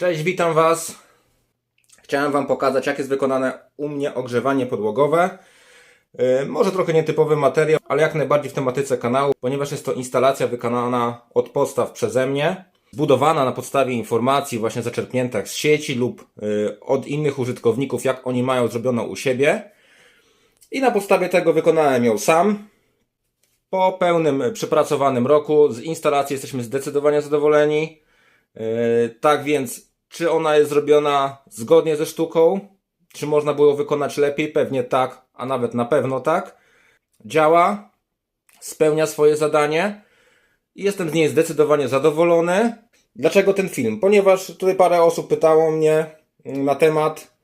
Cześć, witam Was. Chciałem Wam pokazać, jak jest wykonane u mnie ogrzewanie podłogowe. Yy, może trochę nietypowy materiał, ale jak najbardziej w tematyce kanału, ponieważ jest to instalacja wykonana od podstaw przeze mnie, zbudowana na podstawie informacji właśnie zaczerpniętych z sieci lub yy, od innych użytkowników, jak oni mają zrobioną u siebie. I na podstawie tego wykonałem ją sam. Po pełnym y, przepracowanym roku z instalacji jesteśmy zdecydowanie zadowoleni. Yy, tak więc, czy ona jest zrobiona zgodnie ze sztuką? Czy można było wykonać lepiej? Pewnie tak, a nawet na pewno tak. Działa, spełnia swoje zadanie i jestem z niej zdecydowanie zadowolony. Dlaczego ten film? Ponieważ tutaj parę osób pytało mnie na temat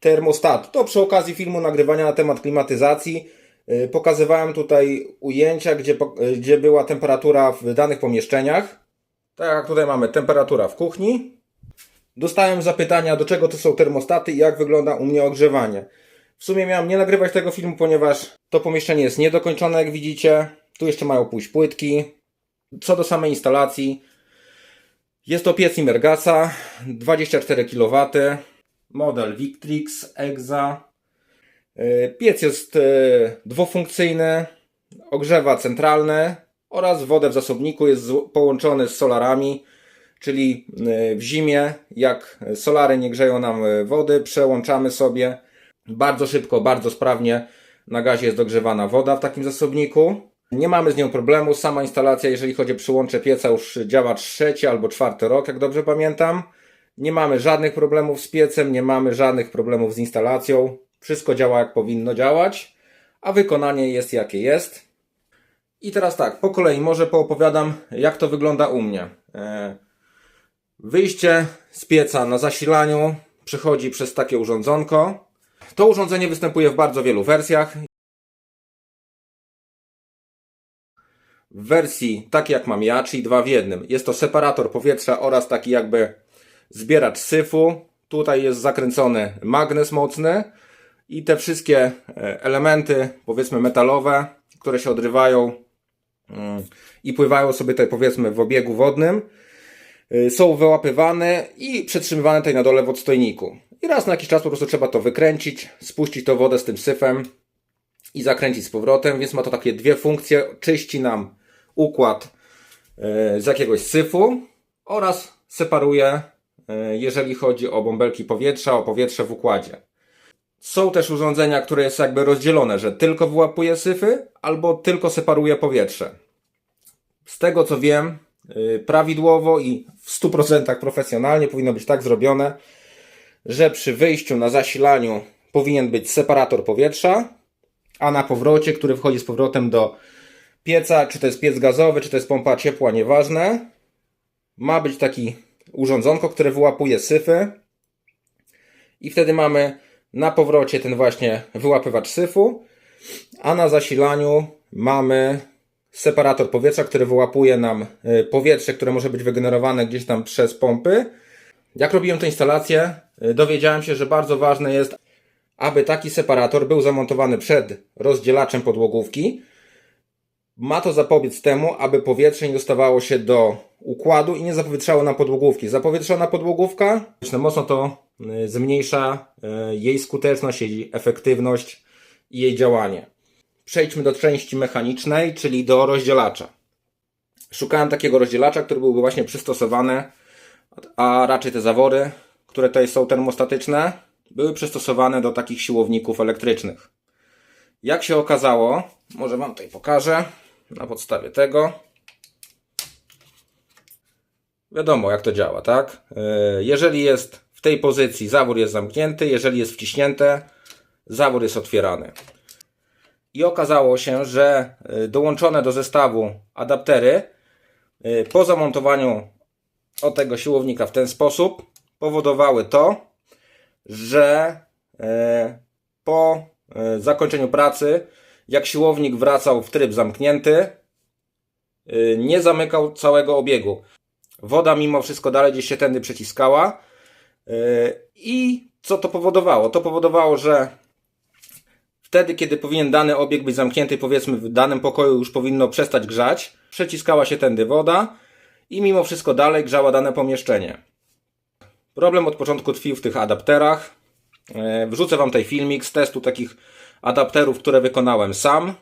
termostatu. To przy okazji filmu nagrywania na temat klimatyzacji yy, pokazywałem tutaj ujęcia, gdzie, yy, gdzie była temperatura w danych pomieszczeniach. Tak jak tutaj mamy temperatura w kuchni. Dostałem zapytania, do czego to są termostaty i jak wygląda u mnie ogrzewanie. W sumie miałem nie nagrywać tego filmu, ponieważ to pomieszczenie jest niedokończone, jak widzicie. Tu jeszcze mają pójść płytki. Co do samej instalacji, jest to piec Imergasa, 24 kW, model Victrix Exa. Yy, Piec jest yy, dwufunkcyjny, ogrzewa centralne oraz wodę w zasobniku jest połączony z solarami, czyli yy, w zimie, jak solary nie grzeją nam yy, wody, przełączamy sobie bardzo szybko, bardzo sprawnie na gazie jest dogrzewana woda w takim zasobniku. Nie mamy z nią problemu. Sama instalacja, jeżeli chodzi o przyłącze pieca, już działa trzeci albo czwarty rok, jak dobrze pamiętam. Nie mamy żadnych problemów z piecem, nie mamy żadnych problemów z instalacją. Wszystko działa jak powinno działać, a wykonanie jest jakie jest. I teraz tak, po kolei może poopowiadam, jak to wygląda u mnie. Wyjście z pieca na zasilaniu przechodzi przez takie urządzonko. To urządzenie występuje w bardzo wielu wersjach. W wersji takiej jak mam ja, czyli dwa w jednym. Jest to separator powietrza oraz taki jakby zbieracz syfu. Tutaj jest zakręcony magnes mocny i te wszystkie e, elementy, powiedzmy metalowe, które się odrywają mm, i pływają sobie tutaj powiedzmy w obiegu wodnym, są wyłapywane i przetrzymywane tutaj na dole w odstojniku. I raz na jakiś czas po prostu trzeba to wykręcić, spuścić tą wodę z tym syfem i zakręcić z powrotem, więc ma to takie dwie funkcje. Czyści nam układ y, z jakiegoś syfu oraz separuje, y, jeżeli chodzi o bąbelki powietrza, o powietrze w układzie. Są też urządzenia, które jest jakby rozdzielone, że tylko wyłapuje syfy albo tylko separuje powietrze. Z tego co wiem, y, prawidłowo i w 100% profesjonalnie powinno być tak zrobione, że przy wyjściu na zasilaniu powinien być separator powietrza, a na powrocie, który wchodzi z powrotem do pieca, czy to jest piec gazowy, czy to jest pompa ciepła, nieważne, ma być taki urządzonko, które wyłapuje syfy i wtedy mamy na powrocie ten właśnie wyłapywacz syfu, a na zasilaniu mamy separator powietrza, który wyłapuje nam y, powietrze, które może być wygenerowane gdzieś tam przez pompy. Jak robiłem tę instalację, y, dowiedziałem się, że bardzo ważne jest, aby taki separator był zamontowany przed rozdzielaczem podłogówki. Ma to zapobiec temu, aby powietrze nie dostawało się do układu i nie zapowietrzało na podłogówki. Zapowietrzona podłogówka mocno to y, zmniejsza jej skuteczność, jej efektywność i jej działanie. Przejdźmy do części mechanicznej, czyli do rozdzielacza. Szukałem takiego rozdzielacza, który byłby właśnie przystosowany, a raczej te zawory, które tutaj są termostatyczne, były przystosowane do takich siłowników elektrycznych. Jak się okazało, może Wam tutaj pokażę na podstawie tego. Wiadomo, jak to działa, tak? Yy, Jeżeli jest w tej pozycji, zawór jest zamknięty, jeżeli jest wciśnięte, zawór jest otwierany. I okazało się, że y, dołączone do zestawu adaptery y, po zamontowaniu od tego siłownika w ten sposób powodowały to, że e, po zakończeniu pracy, jak siłownik wracał w tryb zamknięty, nie zamykał całego obiegu. Woda mimo wszystko dalej gdzieś się tędy przeciskała. I co to powodowało? To powodowało, że wtedy, kiedy powinien dany obieg być zamknięty, powiedzmy w danym pokoju już powinno przestać grzać, przeciskała się tędy woda i mimo wszystko dalej grzała dane pomieszczenie. Problem od początku tkwił w tych adapterach. E, Wrzucę Wam tutaj filmik z testu takich adapterów, które wykonałem sam.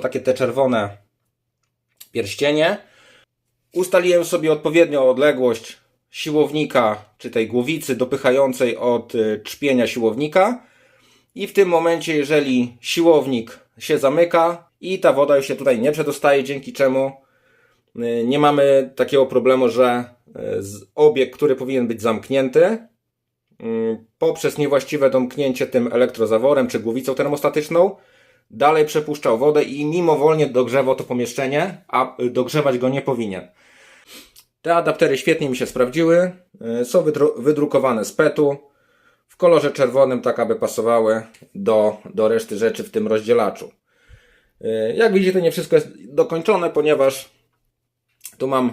To takie te czerwone pierścienie. Ustaliłem sobie odpowiednią odległość siłownika, czy tej głowicy dopychającej od y, trzpienia siłownika. I w tym momencie, jeżeli siłownik się zamyka i ta woda już się tutaj nie przedostaje, dzięki czemu y, nie mamy takiego problemu, że y, obieg, który powinien być zamknięty, poprzez niewłaściwe domknięcie tym elektrozaworem czy głowicą termostatyczną, dalej przepuszczał wodę i mimowolnie dogrzewał to pomieszczenie, a dogrzewać go nie powinien. Te adaptery świetnie mi się sprawdziły. Y, Są wydru- wydrukowane z PET-u w kolorze czerwonym, tak aby pasowały do, do reszty rzeczy w tym rozdzielaczu. Y, Jak widzicie, nie wszystko jest dokończone, ponieważ tu mam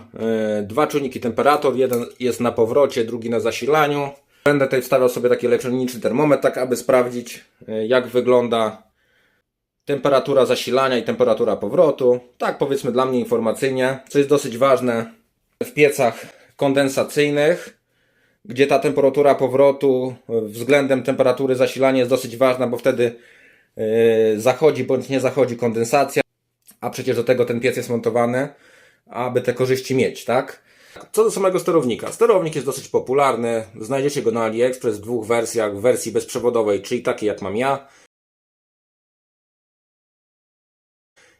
y, dwa czujniki temperatur. Jeden jest na powrocie, drugi na zasilaniu. Będę tutaj wstawiał sobie taki elektroniczny termometr, tak aby sprawdzić, jak wygląda temperatura zasilania i temperatura powrotu. Tak powiedzmy dla mnie informacyjnie, co jest dosyć ważne w piecach kondensacyjnych, gdzie ta temperatura powrotu względem temperatury zasilania jest dosyć ważna, bo wtedy yy, zachodzi bądź nie zachodzi kondensacja, a przecież do tego ten piec jest montowany, aby te korzyści mieć, tak? Co do samego sterownika. Sterownik jest dosyć popularny. Znajdziecie go na AliExpress w dwóch wersjach. W wersji bezprzewodowej, czyli takiej jak mam ja,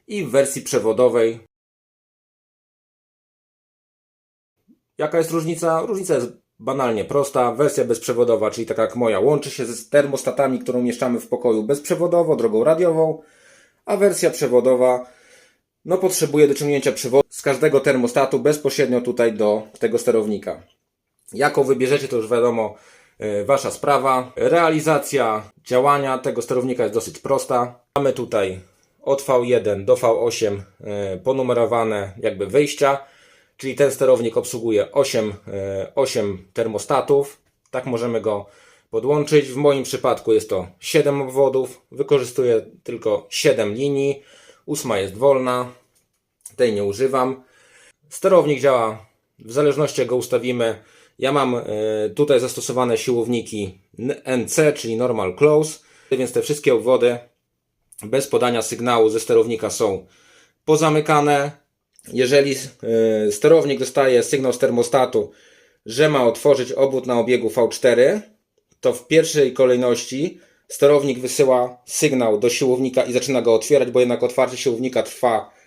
i w wersji przewodowej. Jaka jest różnica? Różnica jest banalnie prosta. Wersja bezprzewodowa, czyli taka jak moja, łączy się z termostatami, którą mieszczamy w pokoju bezprzewodowo, drogą radiową, a wersja przewodowa no, potrzebuje dociągnięcia przewodu z każdego termostatu bezpośrednio tutaj do tego sterownika. Jaką wybierzecie, to już wiadomo, e, wasza sprawa. Realizacja działania tego sterownika jest dosyć prosta. Mamy tutaj od V1 do V8 e, ponumerowane jakby wyjścia, czyli ten sterownik obsługuje 8, e, 8 termostatów. Tak możemy go podłączyć. W moim przypadku jest to 7 obwodów. Wykorzystuję tylko 7 linii. Ósma jest wolna. Tej nie używam. Sterownik działa w zależności jak go ustawimy. Ja mam e, tutaj zastosowane siłowniki NC, czyli Normal Close, więc te wszystkie obwody bez podania sygnału ze sterownika są pozamykane. Jeżeli e, sterownik dostaje sygnał z termostatu, że ma otworzyć obwód na obiegu V4, to w pierwszej kolejności sterownik wysyła sygnał do siłownika i zaczyna go otwierać, bo jednak otwarcie siłownika trwa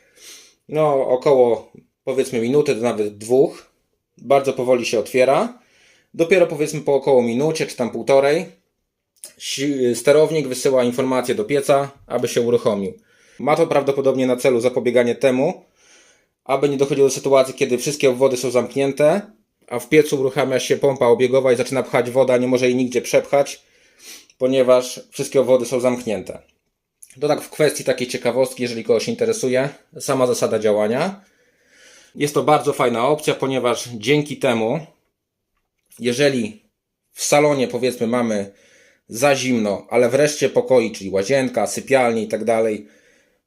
no, około powiedzmy minuty do nawet dwóch. Bardzo powoli się otwiera. Dopiero powiedzmy po około minucie czy tam półtorej sterownik wysyła informację do pieca, aby się uruchomił. Ma to prawdopodobnie na celu zapobieganie temu, aby nie dochodziło do sytuacji, kiedy wszystkie obwody są zamknięte, a w piecu uruchamia się pompa obiegowa i zaczyna pchać woda, nie może jej nigdzie przepchać, ponieważ wszystkie obwody są zamknięte. To tak w kwestii takiej ciekawostki, jeżeli kogoś interesuje, sama zasada działania. Jest to bardzo fajna opcja, ponieważ dzięki temu, jeżeli w salonie powiedzmy mamy za zimno, ale w reszcie pokoi, czyli łazienka, sypialni i tak dalej,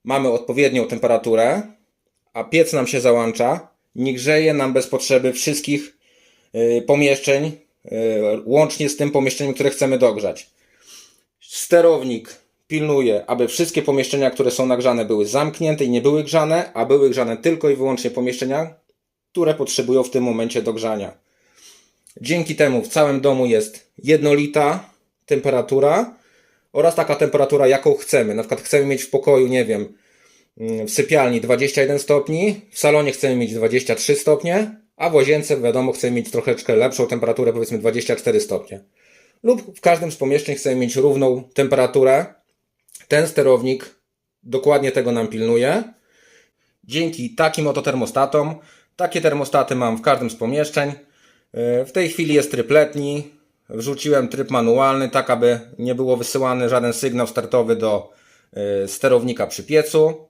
mamy odpowiednią temperaturę, a piec nam się załącza, nie grzeje nam bez potrzeby wszystkich y, pomieszczeń, y, łącznie z tym pomieszczeniem, które chcemy dogrzać. Sterownik pilnuje, aby wszystkie pomieszczenia, które są nagrzane, były zamknięte i nie były grzane, a były grzane tylko i wyłącznie pomieszczenia, które potrzebują w tym momencie dogrzania. Dzięki temu w całym domu jest jednolita temperatura oraz taka temperatura, jaką chcemy. Na przykład chcemy mieć w pokoju, nie wiem, mm, w sypialni 21 stopni, w salonie chcemy mieć 23 stopnie, a w łazience, wiadomo, chcemy mieć troszeczkę lepszą temperaturę, powiedzmy 24 stopnie. Lub w każdym z pomieszczeń chcemy mieć równą temperaturę. Ten sterownik dokładnie tego nam pilnuje. Dzięki takim oto termostatom, takie termostaty mam w każdym z pomieszczeń. Yy, W tej chwili jest tryb letni. Wrzuciłem tryb manualny, tak aby nie było wysyłany żaden sygnał startowy do yy, sterownika przy piecu.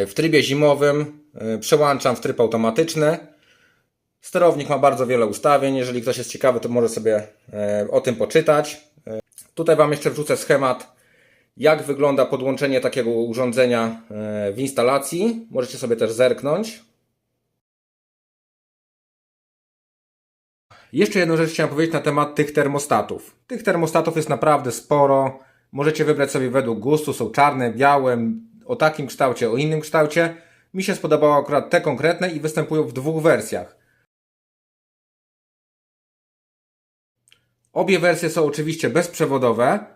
Yy, W trybie zimowym yy, przełączam w tryb automatyczny. Sterownik ma bardzo wiele ustawień. Jeżeli ktoś jest ciekawy, to może sobie o tym poczytać. Tutaj Wam jeszcze wrzucę schemat jak wygląda podłączenie takiego urządzenia e, w instalacji. Możecie sobie też zerknąć. Jeszcze jedną rzecz chciałem powiedzieć na temat tych termostatów. Tych termostatów jest naprawdę sporo. Możecie wybrać sobie według gustu. Są czarne, białe, o takim kształcie, o innym kształcie. Mi się spodobało akurat te konkretne i występują w dwóch wersjach. Obie wersje są oczywiście bezprzewodowe,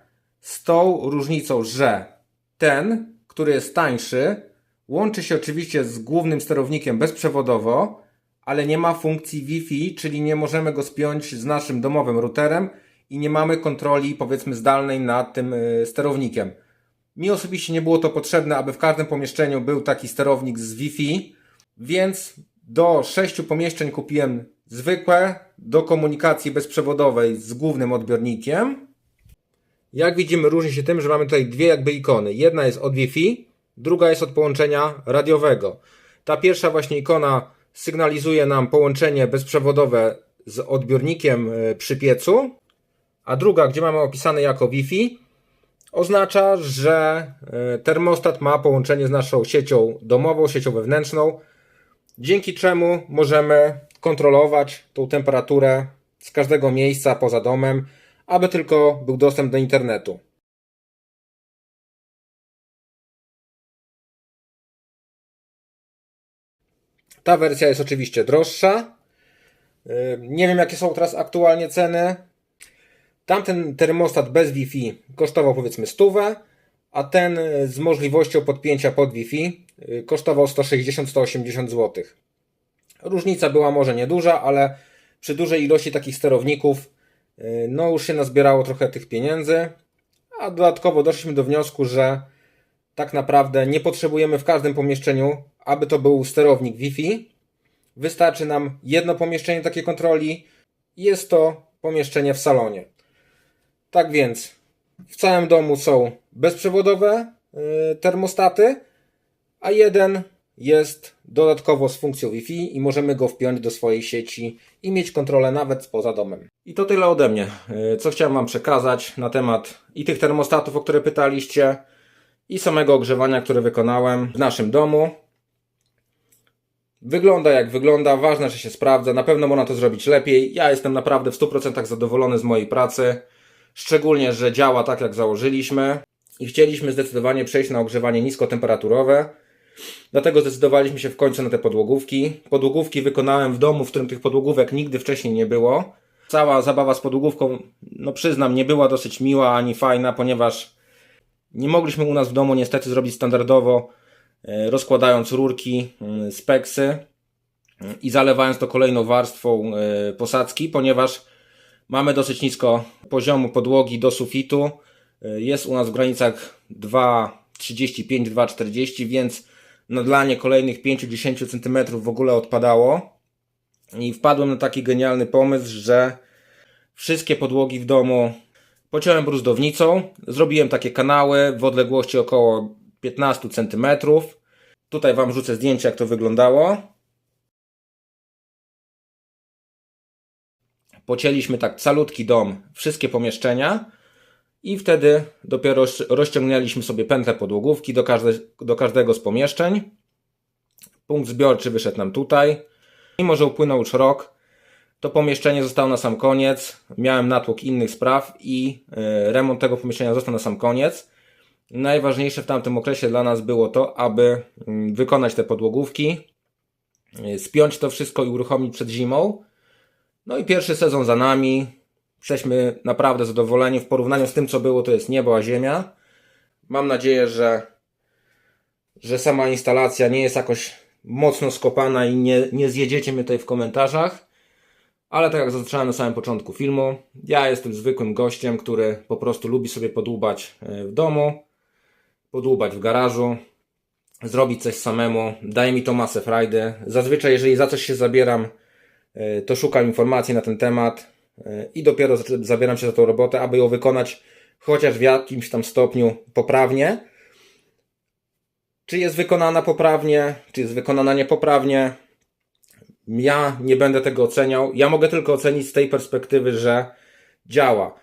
z tą różnicą, że ten, który jest tańszy, łączy się oczywiście z głównym sterownikiem bezprzewodowo, ale nie ma funkcji Wi-Fi, czyli nie możemy go spiąć z naszym domowym routerem i nie mamy kontroli, powiedzmy, zdalnej nad tym y, sterownikiem. Mi osobiście nie było to potrzebne, aby w każdym pomieszczeniu był taki sterownik z Wi-Fi, więc do sześciu pomieszczeń kupiłem zwykłe do komunikacji bezprzewodowej z głównym odbiornikiem. Jak widzimy, różni się tym, że mamy tutaj dwie jakby ikony. Jedna jest od Wi-Fi, druga jest od połączenia radiowego. Ta pierwsza właśnie ikona sygnalizuje nam połączenie bezprzewodowe z odbiornikiem e, przy piecu, a druga, gdzie mamy opisane jako Wi-Fi, oznacza, że e, termostat ma połączenie z naszą siecią domową, siecią wewnętrzną, dzięki czemu możemy kontrolować tą temperaturę z każdego miejsca poza domem, aby tylko był dostęp do internetu. Ta wersja jest oczywiście droższa. Yy, Nie wiem, jakie są teraz aktualnie ceny. Tamten termostat bez Wi-Fi kosztował powiedzmy stówę, a ten yy, z możliwością podpięcia pod Wi-Fi yy, kosztował 160-180 zł. Różnica była może nieduża, ale przy dużej ilości takich sterowników no już się nazbierało trochę tych pieniędzy, a dodatkowo doszliśmy do wniosku, że tak naprawdę nie potrzebujemy w każdym pomieszczeniu, aby to był sterownik Wi-Fi. Wystarczy nam jedno pomieszczenie takiej kontroli jest to pomieszczenie w salonie. Tak więc w całym domu są bezprzewodowe yy, termostaty, a jeden jest dodatkowo z funkcją Wi-Fi i możemy go wpiąć do swojej sieci i mieć kontrolę nawet poza domem. I to tyle ode mnie. Yy, Co chciałem Wam przekazać na temat i tych termostatów, o które pytaliście, i samego ogrzewania, które wykonałem w naszym domu. Wygląda jak wygląda, ważne, że się sprawdza. Na pewno można to zrobić lepiej. Ja jestem naprawdę w 100% zadowolony z mojej pracy. Szczególnie, że działa tak jak założyliśmy. I chcieliśmy zdecydowanie przejść na ogrzewanie niskotemperaturowe. Dlatego zdecydowaliśmy się w końcu na te podłogówki. Podłogówki wykonałem w domu, w którym tych podłogówek nigdy wcześniej nie było. Cała zabawa z podłogówką, no przyznam, nie była dosyć miła ani fajna, ponieważ nie mogliśmy u nas w domu niestety zrobić standardowo, rozkładając rurki mm, z peksy mm, i zalewając to kolejną warstwą e, posadzki, ponieważ mamy dosyć nisko poziomu podłogi do sufitu. E, Jest u nas w granicach 2,35-2,40, więc nadlanie kolejnych 5-10 cm w ogóle odpadało. I wpadłem na taki genialny pomysł, że wszystkie podłogi w domu pociąłem bruzdownicą, zrobiłem takie kanały w odległości około 15 cm. Tutaj Wam rzucę zdjęcie, jak to wyglądało. Pocięliśmy tak calutki dom, wszystkie pomieszczenia i wtedy dopiero roz- rozciągnęliśmy sobie pętlę podłogówki do, każde, do każdego z pomieszczeń. Punkt zbiorczy wyszedł nam tutaj. Mimo, że upłynął już rok, to pomieszczenie zostało na sam koniec. Miałem natłok innych spraw i e, remont tego pomieszczenia został na sam koniec. Najważniejsze w tamtym okresie dla nas było to, aby mm, wykonać te podłogówki, e, spiąć to wszystko i uruchomić przed zimą. No i pierwszy sezon za nami. Jesteśmy naprawdę zadowoleni. W porównaniu z tym, co było, to jest niebo a ziemia. Mam nadzieję, że, że sama instalacja nie jest jakoś mocno skopana i nie, nie zjedziecie mnie tutaj w komentarzach. Ale tak jak zaznaczałem na samym początku filmu, ja jestem zwykłym gościem, który po prostu lubi sobie podłubać e, w domu, podłubać w garażu, zrobić coś samemu. Daje mi to masę frajdy. Zazwyczaj, jeżeli za coś się zabieram, e, to szukam informacji na ten temat e, i dopiero zabieram się za tą robotę, aby ją wykonać chociaż w jakimś tam stopniu poprawnie. Czy jest wykonana poprawnie, czy jest wykonana niepoprawnie, ja nie będę tego oceniał. Ja mogę tylko ocenić z tej perspektywy, że działa.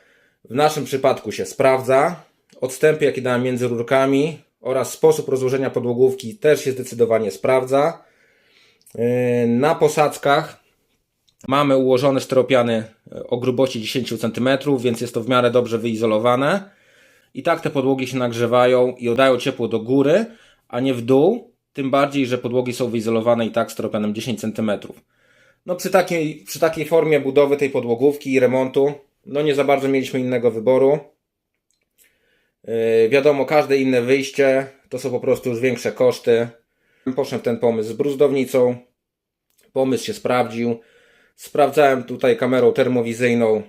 W naszym przypadku się sprawdza. Odstępy, jakie dałem między rurkami oraz sposób rozłożenia podłogówki też się zdecydowanie sprawdza. Yy, Na posadzkach mamy ułożone steropiany o grubości 10 cm, więc jest to w miarę dobrze wyizolowane. I tak te podłogi się nagrzewają i oddają ciepło do góry, a nie w dół. Tym bardziej, że podłogi są wyizolowane i tak steropianem 10 cm. No przy takiej, przy takiej formie budowy tej podłogówki i remontu, no nie za bardzo mieliśmy innego wyboru. Yy, wiadomo, każde inne wyjście to są po prostu już większe koszty. Poszedłem ten pomysł z bruzdownicą. Pomysł się sprawdził. Sprawdzałem tutaj kamerą termowizyjną.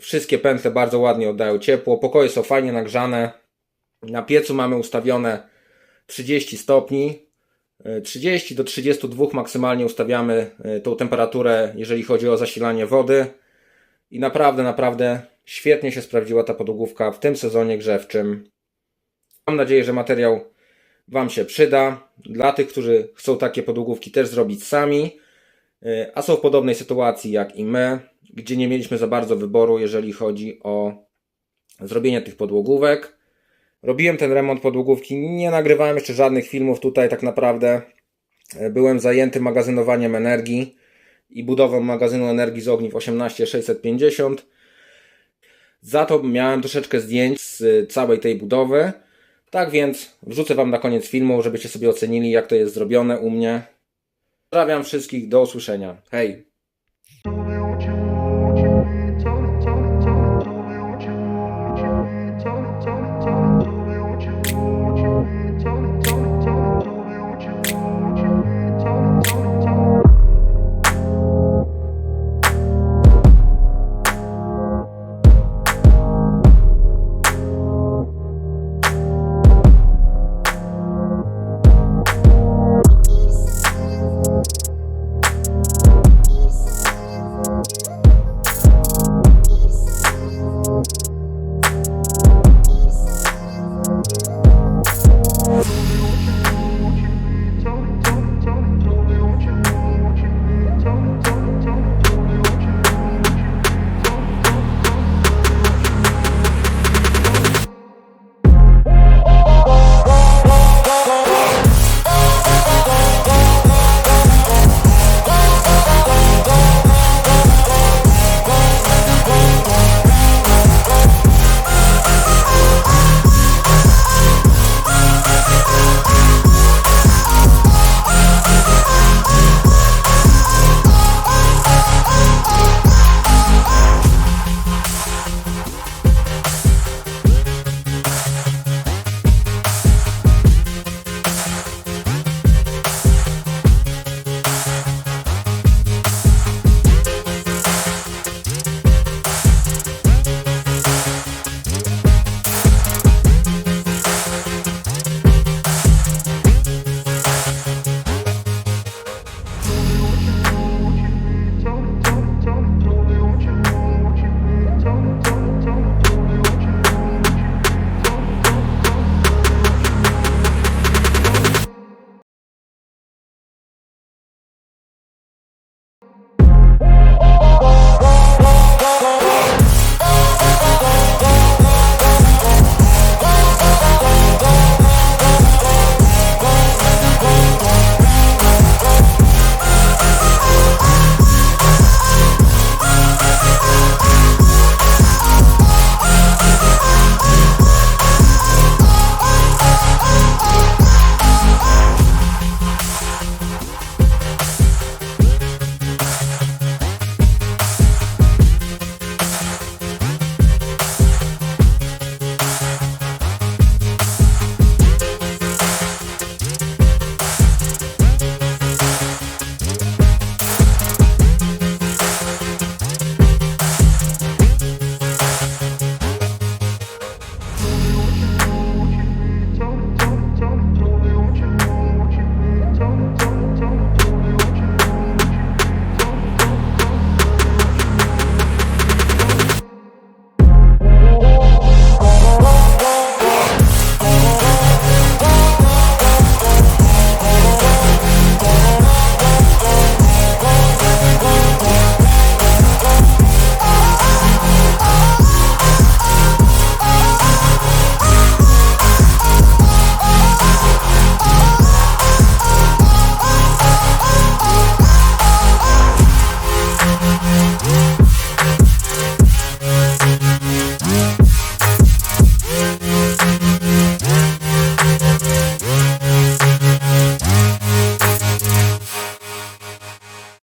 Wszystkie pętle bardzo ładnie oddają ciepło. Pokoje są fajnie nagrzane. Na piecu mamy ustawione 30 stopni. Y, 30 do 32 maksymalnie ustawiamy y, tą temperaturę, jeżeli chodzi o zasilanie wody. I naprawdę, naprawdę świetnie się sprawdziła ta podłogówka w tym sezonie grzewczym. Mam nadzieję, że materiał Wam się przyda. Dla tych, którzy chcą takie podłogówki też zrobić sami, y, a są w podobnej sytuacji jak i my, gdzie nie mieliśmy za bardzo wyboru, jeżeli chodzi o zrobienie tych podłogówek. Robiłem ten remont podłogówki, nie nagrywałem jeszcze żadnych filmów tutaj tak naprawdę. E, Byłem zajęty magazynowaniem energii i budową magazynu energii z ogniw 18650. Za to miałem troszeczkę zdjęć z całej tej budowy. Tak więc wrzucę Wam na koniec filmu, żebyście sobie ocenili jak to jest zrobione u mnie. Pozdrawiam wszystkich, do usłyszenia. Hej!